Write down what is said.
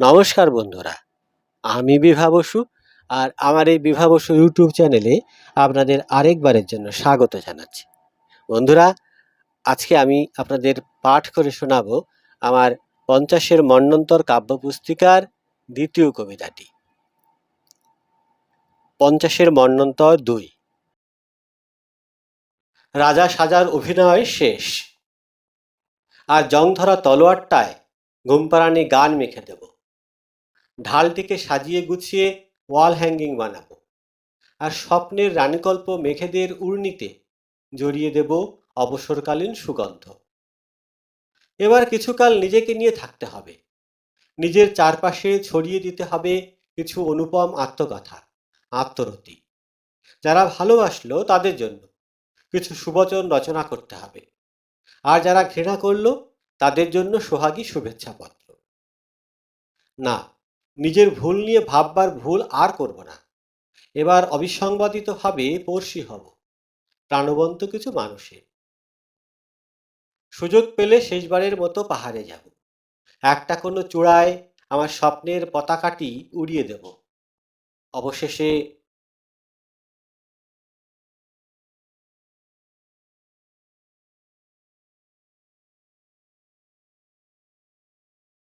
নমস্কার বন্ধুরা, আমি বিভা বসু আর আমার এই বিভা বসু ইউটিউব চ্যানেলে আপনাদের আরেকবারের জন্য স্বাগত জানাচ্ছি। বন্ধুরা, আজকে আমি আপনাদের পাঠ করে শোনাবো আমার পঞ্চাশের মন্বন্তর কাব্য পুস্তিকার দ্বিতীয় কবিতাটি। পঞ্চাশের মন্বন্তর দুই। রাজা সাজার অভিনয় শেষ। আর জংধরা তলোয়ারটায় ঘুমপাড়ানি গান মেখে দেব। ঢালটিকে সাজিয়ে গুছিয়ে ওয়াল হ্যাঙ্গিং বানাবো। আর স্বপ্নের রানীকল্প মেঘেদের উর্নিতে জড়িয়ে দেব অবসরকালীন সুগন্ধ। এবার কিছুকাল নিজেকে নিয়ে থাকতে হবে। নিজের চারপাশে ছড়িয়ে দিতে হবে কিছু অনুপম আত্মকথা, আত্মরতি। যারা ভালোবাসলো তাদের জন্য কিছু সুবচন রচনা করতে হবে। আর যারা ঘৃণা করল তাদের জন্য সোহাগী শুভেচ্ছাপত্র। না নিজের ভুল নিয়ে ভাববার ভুল আর করব না। এবার অবিসংবাদিতভাবে পড়শি হব। প্রাণবন্ত কিছু মানুষের সুযোগ পেলে শেষবারের মতো পাহাড়ে যাব। একটা কোনো চূড়ায় আমার স্বপ্নের পতাকাটি উড়িয়ে দেব। অবশেষে